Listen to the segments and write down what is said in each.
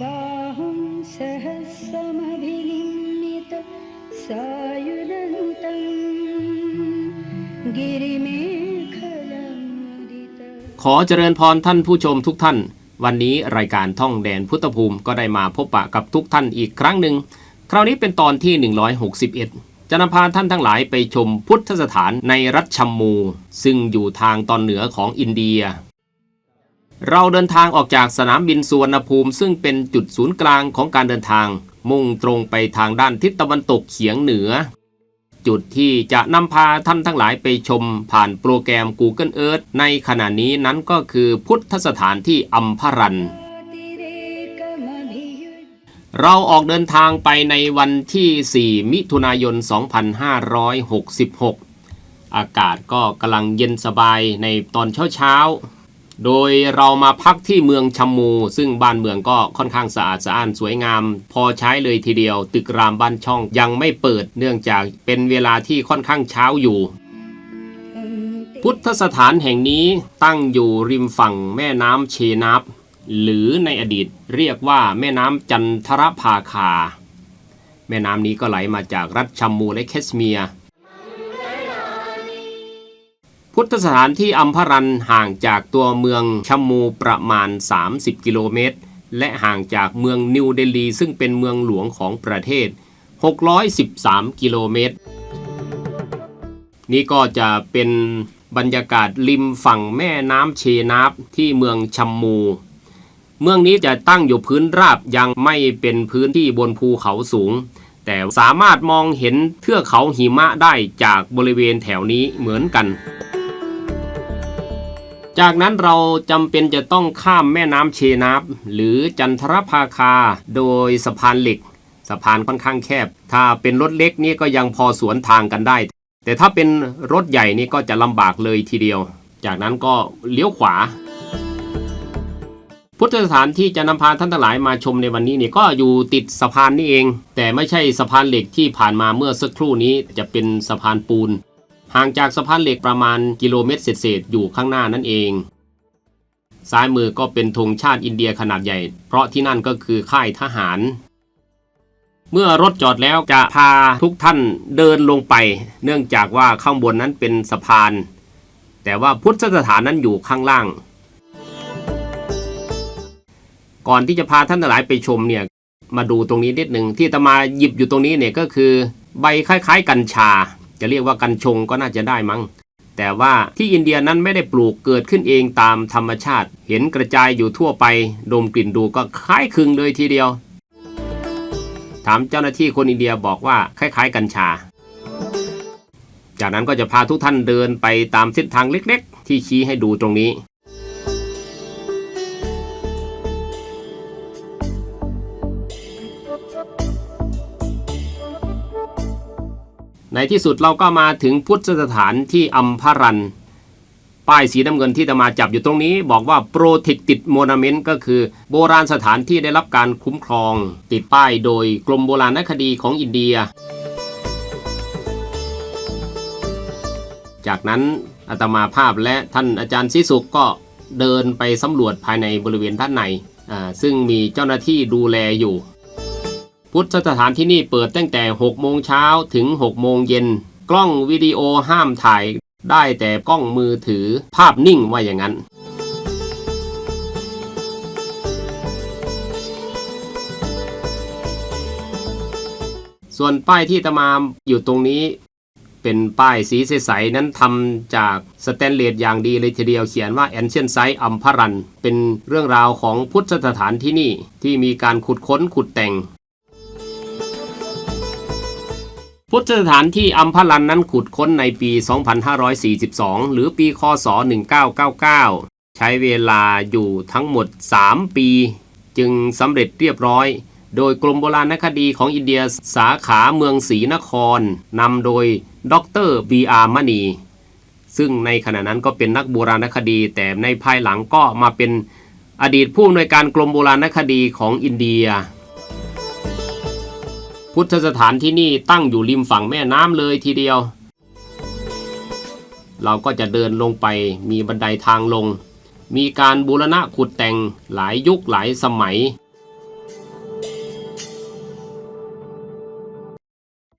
बाहुं सहस्रमभिनिमित सायुधन्तं गिरिमेखलमुदित ขอเจริญพรท่านผู้ชมทุกท่าน วันนี้รายการท่องแดนพุทธภูมิก็ได้มาพบปะกับทุกท่านอีกครั้งหนึ่ง คราวนี้เป็นตอนที่ 161 จะนำพาท่านทั้งหลายไปชมพุทธสถานในรัฐชัมมู ซึ่งอยู่ทางตอนเหนือของอินเดีย เราเดินทางออกจากสนามบินสุวรรณภูมิ ซึ่งเป็นจุดศูนย์กลางของการเดินทาง มุ่งตรงไปทางด้านทิศตะวันตกเฉียงเหนือ จุดที่จะนำพาท่านทั้งหลายไปชมผ่านโปรแกรม Google Earth ในขณะนี้นั้นก็คือพุทธสถานที่อัมพรัน เราออกเดินทางไปในวันที่ 4 มิถุนายน 2566 อากาศก็กำลังเย็นสบายในตอนเช้าเช้า โดยเรามาพักที่เมืองชัมมู ซึ่งบ้านเมืองก็ค่อนข้างสะอาดสะอ้านสวยงาม พอใช้เลยทีเดียว ตึกรามบ้านช่องยังไม่เปิดเนื่องจากเป็นเวลาที่ค่อนข้างเช้าอยู่ พุทธสถานแห่งนี้ตั้งอยู่ริมฝั่งแม่น้ำเชนับหรือในอดีตเรียกว่าแม่น้ำจันทรภาคา แม่น้ำนี้ก็ไหลมาจากรัฐชัมมูและแคชเมียร์ พุทธสถานที่อัมพรันห่างจากตัวเมืองชัมมูประมาณ 30 กิโลเมตร และห่างจากเมืองนิวเดลี ซึ่งเป็นเมืองหลวงของประเทศ 613 กิโลเมตร นี่ก็จะเป็นบรรยากาศริมฝั่งแม่น้ำเชนาบที่เมืองชัมมู เมืองนี้จะตั้งอยู่พื้นราบยังไม่เป็นพื้นที่บนภูเขาสูง แต่สามารถมองเห็นเทือกเขาหิมะได้จากบริเวณแถวนี้เหมือนกัน จากนั้นเราจำเป็นจะต้องข้ามแม่น้ำเชนาบหรือจันทรภาคา โดยสะพานเหล็ก สะพานค่อนข้างแคบ ถ้าเป็นรถเล็กนี่ก็ยังพอสวนทางกันได้ แต่ถ้าเป็นรถใหญ่นี่ก็จะลำบากเลยทีเดียว จากนั้นก็เลี้ยวขวา พุทธสถานที่จะนำพาท่านทั้งหลายมาชมในวันนี้เนี่ยก็อยู่ติดสะพานนี่เอง แต่ไม่ใช่สะพานเหล็กที่ผ่านมาเมื่อสักครู่นี้จะเป็นสะพานปูน ห่างจากสะพานเหล็กประมาณกิโลเมตรเศษๆอยู่ข้างหน้านั่นเอง ซ้ายมือก็เป็นธงชาติอินเดียขนาดใหญ่ เพราะที่นั่นก็คือค่ายทหาร เมื่อรถจอดแล้วจะพาทุกท่านเดินลงไป เนื่องจากว่าข้างบนนั้นเป็นสะพาน แต่ว่าพุทธสถานนั้นอยู่ข้างล่าง ก่อนที่จะพาท่านทั้งหลายไปชมเนี่ยมาดูตรงนี้นิดหนึ่งที่ตมาหยิบอยู่ตรงนี้เนี่ยก็คือ ใบคล้าย ๆ กัญชา จะเรียกว่ากัญชงก็น่าจะได้มั้ง แต่ว่าที่อินเดียนั้นไม่ได้ปลูกเกิดขึ้นเองตามธรรมชาติ เห็นกระจายอยู่ทั่วไป ดมกลิ่นดูก็คล้ายคลึงเลยทีเดียว ถามเจ้าหน้าที่คนอินเดียบอกว่าคล้ายๆ กัญชา จากนั้นก็จะพาทุกท่านเดินไปตามเส้นทางเล็ก ๆ ที่ชี้ให้ดูตรงนี้ ในที่สุดเราก็มาถึงพุทธสถานที่อัมพรัน ป้ายสีน้ำเงินที่ตมาจับอยู่ตรงนี้ บอกว่า Protected Monument ก็คือโบราณสถานที่ได้รับการคุ้มครอง ติดป้ายโดยกรมโบราณคดีของอินเดีย จากนั้นอาตมาภาพและท่านอาจารย์ซิสุกก็เดินไปสำรวจภายในบริเวณด้านในซึ่งมีเจ้าหน้าที่ดูแลอยู่ พุทธสถานที่นี่เปิดตั้งแต่ 6 โมงเช้าถึง 6 โมงเย็น กล้องวิดีโอห้ามถ่ายได้แต่กล้องมือถือภาพนิ่งว่าอย่างนั้น ส่วนป้ายที่ตะมาอยู่ตรงนี้เป็นป้ายสีใสๆนั้นทำจากสแตนเลสอย่างดีเลยทีเดียวเขียนว่าแอนเชนไซต์อัมพรัน เป็นเรื่องราวของพุทธสถานที่นี่ที่มีการขุดค้นขุดแต่ง พุทธสถานที่อัมพรันนั้นขุดค้นในปี 2542 หรือปีคศ 1999 ใช้เวลาอยู่ทั้งหมด 3 ปี จึงสำเร็จเรียบร้อย โดยกรมโบราณคดีของอินเดียสาขาเมืองศรีนครนำโดยดรบีอาร์มณี ซึ่งในขณะนั้นก็เป็นนักโบราณคดี แต่ในภายหลังก็มาเป็นอดีตผู้อำนวยการกรมโบราณคดีของอินเดีย พุทธสถานที่นี่ตั้งอยู่ริมฝั่งแม่น้ำเลยทีเดียว เราก็จะเดินลงไปมีบันไดทางลง มีการบูรณะขุดแต่งหลายยุคหลายสมัย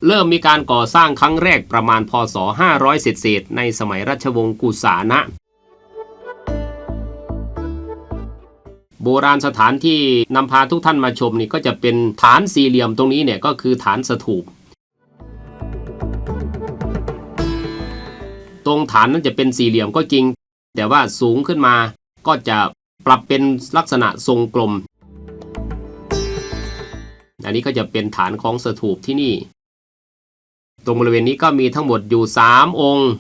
เริ่มมีการก่อสร้างครั้งแรกประมาณพศ 500 เศษในสมัยราชวงศ์กุสานะ โบราณสถานที่นำพาทุกท่านมาชมนี่ก็จะเป็นฐานสี่เหลี่ยมตรงนี้เนี่ยก็คือฐานสถูป ตรงฐานนั้นจะเป็นสี่เหลี่ยมก็จริง แต่ว่าสูงขึ้นมาก็จะปรับเป็นลักษณะทรงกลม อันนี้ก็จะเป็นฐานของสถูปที่นี่ ตรงบริเวณนี้ก็มีทั้งหมดอยู่ 3 องค์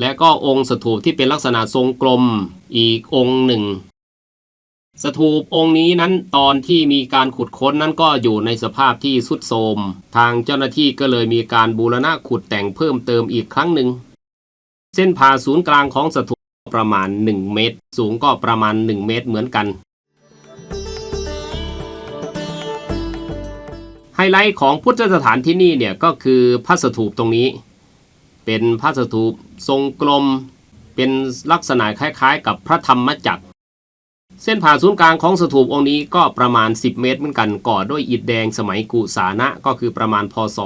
และก็องค์สถูปที่เป็นลักษณะทรงกลมอีกองค์หนึ่ง สถูปองค์นี้นั้นตอนที่มีการขุดค้นนั้นก็อยู่ในสภาพที่สุดโทรมทางเจ้าหน้าที่ก็เลยมีการบูรณะขุดแต่งเพิ่มเติมอีกครั้งหนึ่ง เส้นผ่าศูนย์กลางของสถูปประมาณ 1 เมตร สูงก็ประมาณ 1 เมตรเหมือนกัน ไฮไลท์ของพุทธสถานที่นี่เนี่ยก็คือพระสถูปตรงนี้ เป็นพระสถูปทรงกลม เป็นลักษณะคล้ายๆ กับพระธรรมจักร เส้นผ่าศูนย์กลางของสถูปองค์นี้ก็ประมาณ 10 เมตรเหมือนกันก่อด้วยอิฐแดงสมัยกุสานะก็คือประมาณพศ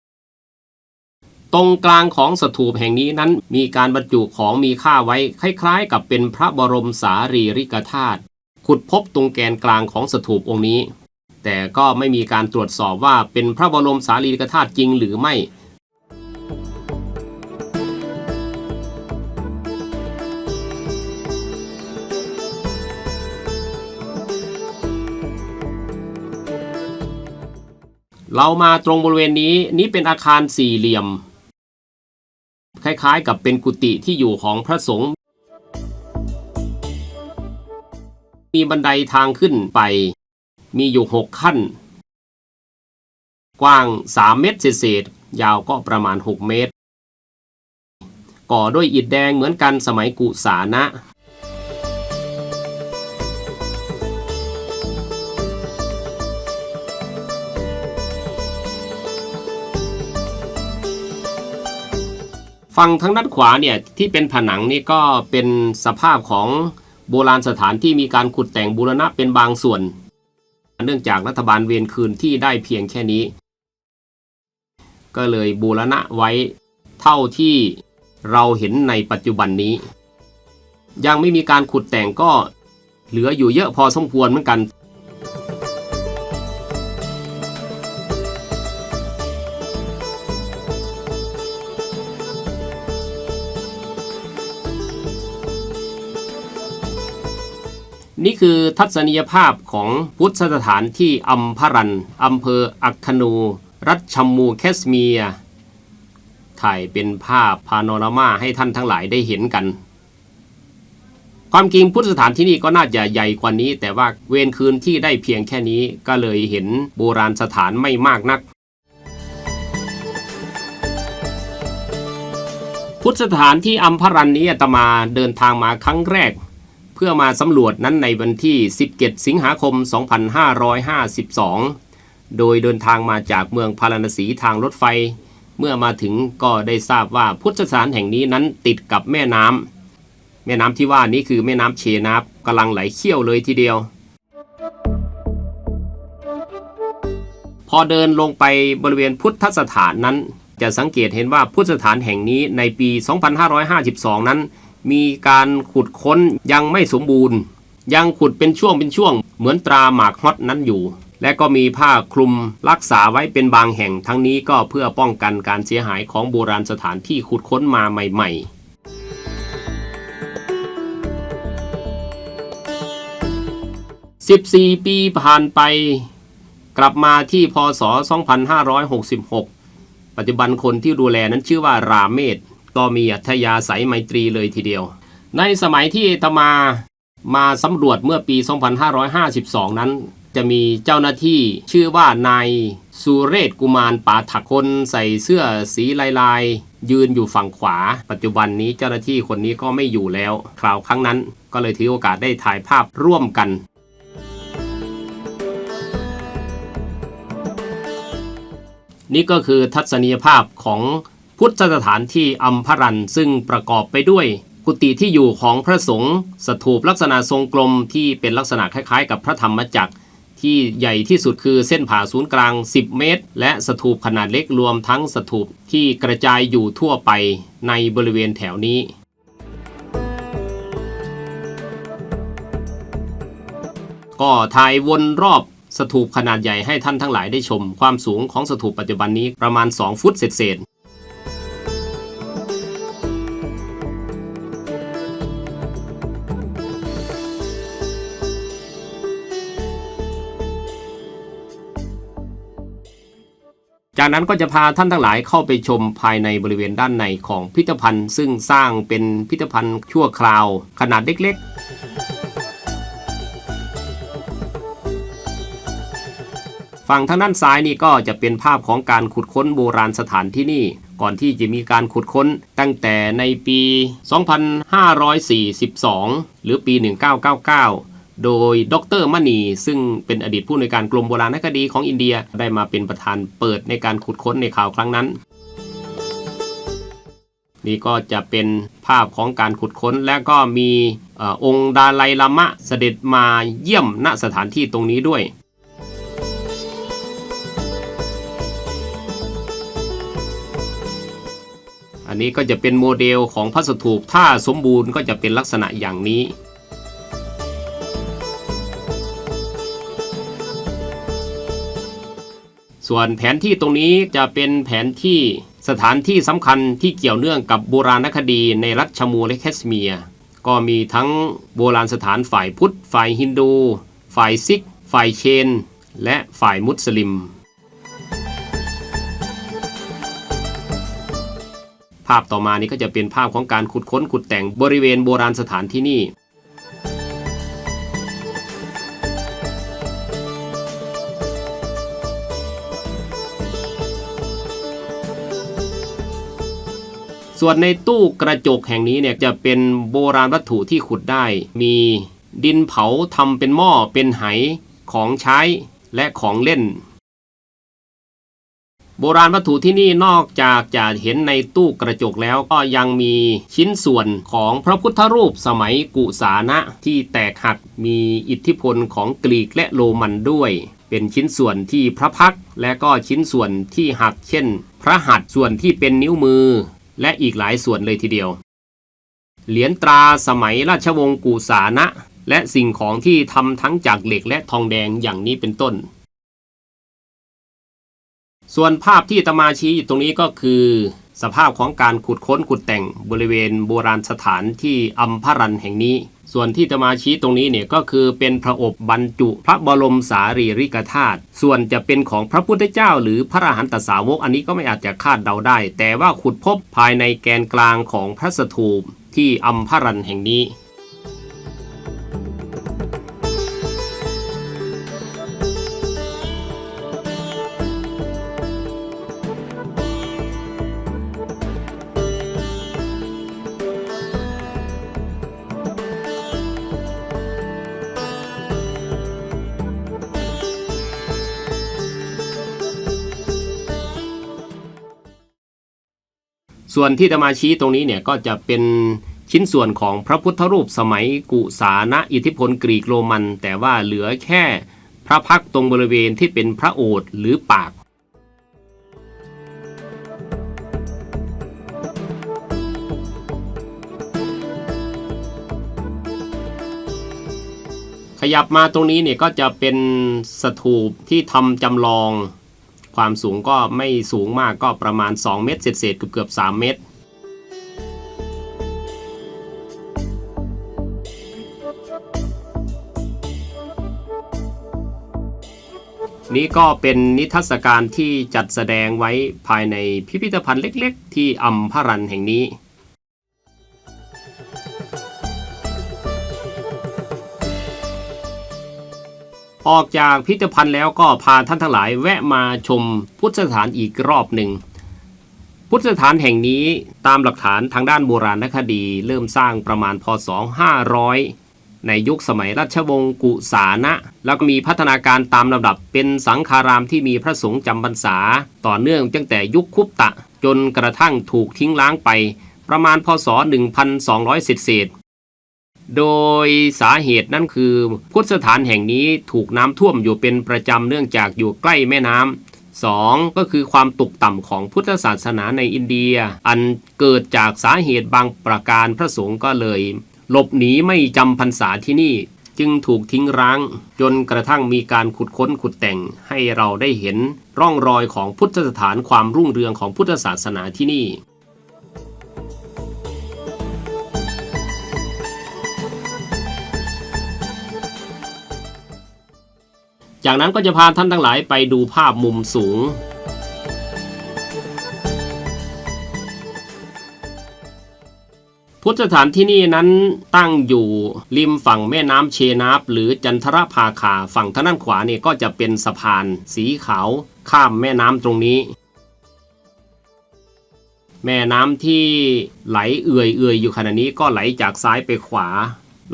500 ตรงกลางของสถูปแห่งนี้นั้นมีการบรรจุของมีค่าไว้คล้ายๆ กับเป็นพระบรมสารีริกธาตุขุดพบตรงแกนกลางของสถูปองค์นี้ แต่ก็ไม่มีการตรวจสอบว่าเป็นพระบรมสารีริกธาตุจริงหรือไม่ เรามาตรงบริเวณนี้นี้เป็นอาคารสี่เหลี่ยม คล้ายๆกับเป็นกุฏิที่อยู่ของพระสงฆ์มีบันไดทางขึ้นไป มีอยู่หกขั้น กว้าง3เมตรเศษยาวก็ประมาณ6เมตร ก่อด้วยอิฐแดงเหมือนกันสมัยกุสานะ ฝั่งทางด้านขวาเนี่ยที่เป็นผนังนี่ก็เป็นสภาพของโบราณสถานที่มีการขุดแต่งบูรณะเป็นบางส่วน เนื่องจากรัฐบาลเวียนคืนที่ได้เพียงแค่นี้ ก็เลยบูรณะไว้เท่าที่เราเห็นในปัจจุบันนี้ ยังไม่มีการขุดแต่งก็เหลืออยู่เยอะพอสมควรเหมือนกัน นี่คือทัศนียภาพของพุทธสถานที่อัมพรันอำเภออัคคนู รัฐชัมมูแคสเมีย ถ่ายเป็นภาพพาโนรามาให้ท่านทั้งหลายได้เห็นกัน ความจริงพุทธสถานที่นี่ก็น่าจะใหญ่กว่านี้ แต่ว่าเวรคืนที่ได้เพียงแค่นี้ก็เลยเห็นโบราณสถานไม่มากนักพุทธสถานที่อัมพรันนี้อาตมาเดินทางมาครั้งแรก เพื่อมาสำรวจนั้นในวันที่ 17 สิงหาคม 2552 โดยเดินทางมาจากเมืองพาราณสีทางรถไฟ เมื่อมาถึงก็ได้ทราบว่าพุทธสถานแห่งนี้นั้นติดกับแม่น้ำแม่น้ำที่ว่านี้คือแม่น้ำเชนาบกำลังไหลเชี่ยวเลยทีเดียว พอเดินลงไปบริเวณพุทธสถานนั้น จะสังเกตเห็นว่าพุทธสถานแห่งนี้ในปี 2552 นั้น มีการขุดค้นยังไม่สมบูรณ์ ยังขุดเป็นช่วงเป็นช่วง เหมือนตราหมากฮอตนั้นอยู่ และก็มีผ้าคลุมรักษาไว้เป็นบางแห่งทั้งนี้ก็เพื่อป้องกันการเสียหายของโบราณสถานที่ขุดค้นมาใหม่ๆ14 ปีผ่านไป กลับมาที่พศ 2566 ปัจจุบันคนที่ดูแลนั้นชื่อว่าราเมศ ก็มีอัธยาศัยไมตรีเลยทีเดียว ในสมัยที่อาตมามาสำรวจเมื่อปี 2552 นั้น จะมีเจ้าหน้าที่ชื่อว่านายสุเรศกุมารป่าถักคนใส่เสื้อสีลายลายๆยืนอยู่ฝั่งขวา ปัจจุบันนี้เจ้าหน้าที่คนนี้ก็ไม่อยู่แล้ว คราวครั้งนั้นก็เลยถือโอกาสได้ถ่ายภาพร่วมกัน นี่ก็คือทัศนียภาพของ พุทธสถานที่อัมพรันซึ่งประกอบไปด้วยกุฏิที่อยู่ของพระสงฆ์สถูปลักษณะทรงกลมที่เป็นลักษณะคล้ายๆ กับพระธรรมจักร ที่ใหญ่ที่สุดคือเส้นผ่าศูนย์กลาง 10 เมตร และสถูปขนาดเล็กรวมทั้งสถูปที่กระจายอยู่ทั่วไปในบริเวณแถวนี้ก็ถ่ายวนรอบสถูปขนาดใหญ่ให้ท่านทั้งหลายได้ชม ความสูงของสถูปปัจจุบันนี้ประมาณ 2 ฟุตเศษ จากนั้นก็จะพาท่านทั้งหลายเข้าไปชมภายในบริเวณด้านในของพิพิธภัณฑ์ ซึ่งสร้างเป็นพิพิธภัณฑ์ชั่วคราว ขนาดเล็กๆ ฝั่งทางด้านซ้ายนี่ก็จะเป็นภาพของการขุดค้นโบราณสถานที่นี่ก่อนที่จะมีการขุดค้นตั้งแต่ในปี 2542 หรือปี 1999 โดยดรมณี ซึ่งเป็นอดีตผู้ในวยการกรมโบราณคดีของอินเดียได้มาเป็นประธานเปิดในการขุดค้นในข่าวครั้งนั้น นี่ก็จะเป็นภาพของการขุดค้นและก็มีอองค์ดาไลลามะเสด็จมาเยี่ยมณสถานที่ตรงนี้ด้วยอันนี้ก็จะเป็นโมเดลของพระสถูปถ้าสมบูรณ์ก็จะเป็นลักษณะอย่างนี้ ส่วนแผนที่ตรงนี้จะเป็นแผนที่สถานที่สำคัญที่เกี่ยวเนื่องกับโบราณคดีในรัฐชมูและแคสเมียร์ก็มีทั้งโบราณสถานฝ่ายพุทธ ฝ่ายฮินดู ฝ่ายซิก ฝ่ายเชน และฝ่ายมุสลิม ภาพต่อมานี้ก็จะเป็นภาพของการขุดค้นขุดแต่งบริเวณโบราณสถานที่นี่ ส่วนในตู้กระจกแห่งนี้เนี่ยจะเป็นโบราณวัตถุที่ขุดได้ มีดินเผาทำเป็นหม้อเป็นไหของใช้และของเล่น โบราณวัตถุที่นี่นอกจากจะเห็นในตู้กระจกแล้วก็ยังมีชิ้นส่วนของพระพุทธรูปสมัยกุสานะที่แตกหักมีอิทธิพลของกรีกและโรมันด้วยเป็นชิ้นส่วนที่พระพักและก็ชิ้นส่วนที่หักเช่น พระหัตถ์ส่วนที่เป็นนิ้วมือ และอีกหลายส่วนเลยทีเดียว เหรียญตราสมัยราชวงศ์กุสานะ และสิ่งของที่ทำทั้งจากเหล็กและทองแดงอย่างนี้เป็นต้น ส่วนภาพที่ตมาชี้อยู่ตรงนี้ก็คือ สภาพของการขุดค้นขุดแต่งบริเวณโบราณสถานที่อัมพรันแห่งนี้ ส่วนที่จะมาชี้ตรงนี้เนี่ยก็คือเป็นพระอบบรรจุ พระบรมสารีริกธาตุส่วนจะเป็นของพระพุทธเจ้า หรือพระอรหันตสาวกอันนี้ก็ไม่อาจจะคาดเดาได้ แต่ว่าขุดพบภายในแกนกลางของพระสถูปที่อัมพรันแห่งนี้ ส่วนที่จะมาชี้ตรงนี้เนี่ยก็จะเป็นชิ้นส่วนของพระพุทธรูปสมัยกุสานะอิทธิพลกรีกโรมัน แต่ว่าเหลือแค่พระพักตร์ตรงบริเวณที่เป็นพระโอษฐ์หรือปากขยับมาตรงนี้เนี่ยก็จะเป็นสถูปที่ทำจำลอง ความสูงก็ไม่สูงมากก็ประมาณ 2 เมตรเศษๆเกือบเกือบ3เมตร นี่ก็เป็นนิทรรศการที่จัดแสดงไว้ภายในพิพิธภัณฑ์เล็ก ๆ ที่อัมพรันแห่งนี้ ออกจากพิพิธภัณฑ์แล้วก็พาท่านทั้งหลายแวะมาชมพุทธสถานอีกรอบหนึ่ง พุทธสถานแห่งนี้ตามหลักฐานทางด้านโบราณคดี เริ่มสร้างประมาณพศ 500 ในยุคสมัยรัชวงศ์กุสานะ แล้วก็มีพัฒนาการตามลำดับเป็นสังฆารามที่มีพระสงฆ์จำพรรษา ต่อเนื่องตั้งแต่ยุคคุปตะ จนกระทั่งถูกทิ้งล้างไป ประมาณพศ 1200เศษ โดยสาเหตุนั่นคือพุทธสถานแห่งนี้ถูกน้ำท่วมอยู่เป็นประจำเนื่องจากอยู่ใกล้แม่น้ำสองก็คือความตกต่ำของพุทธศาสนาในอินเดีย อันเกิดจากสาเหตุบางประการพระสงฆ์ก็เลย หลบหนีไม่จำพรรษาที่นี่ จึงถูกทิ้งร้าง จนกระทั่งมีการขุดค้นขุดแต่งให้เราได้เห็นร่องรอยของพุทธสถานความรุ่งเรืองของพุทธศาสนาที่นี่ จากนั้นก็จะพาท่านทั้งหลายไปดูภาพมุมสูง พุทธสถานที่นี่นั้นตั้งอยู่ริมฝั่งแม่น้ำเชนาบหรือจันทรภาคาฝั่งทางด้านขวาเนี่ยก็จะเป็นสะพาน สีขาว ข้ามแม่น้ำตรงนี้ แม่น้ำที่ไหลเอื่อยเอื่อยๆอยู่ขณะนี้ก็ไหลจากซ้ายไปขวา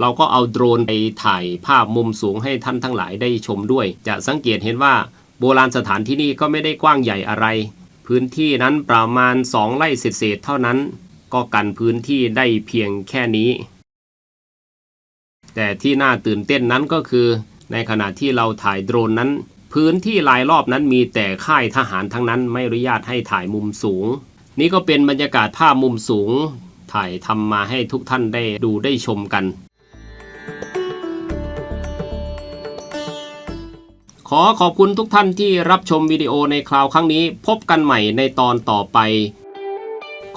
เราก็เอาโดรนไปถ่ายภาพมุมสูงให้ท่านทั้งหลายได้ชมด้วย จะสังเกตเห็นว่าโบราณสถานที่นี่ก็ไม่ได้กว้างใหญ่อะไร พื้นที่นั้นประมาณ 2 ไร่เศษๆเท่านั้น ก็กันพื้นที่ได้เพียงแค่นี้ แต่ที่น่าตื่นเต้นนั้นก็คือ ในขณะที่เราถ่ายโดรนนั้น พื้นที่รายรอบนั้นมีแต่ค่ายทหารทั้งนั้นไม่อนุญาตให้ถ่ายมุมสูง นี่ก็เป็นบรรยากาศภาพมุมสูงถ่ายทำมาให้ทุกท่านได้ดูได้ชมกัน ขอขอบคุณทุกท่านที่รับชมวิดีโอในคราวครั้งนี้ พบกันใหม่ในตอนต่อไป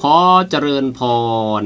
ขอเจริญพร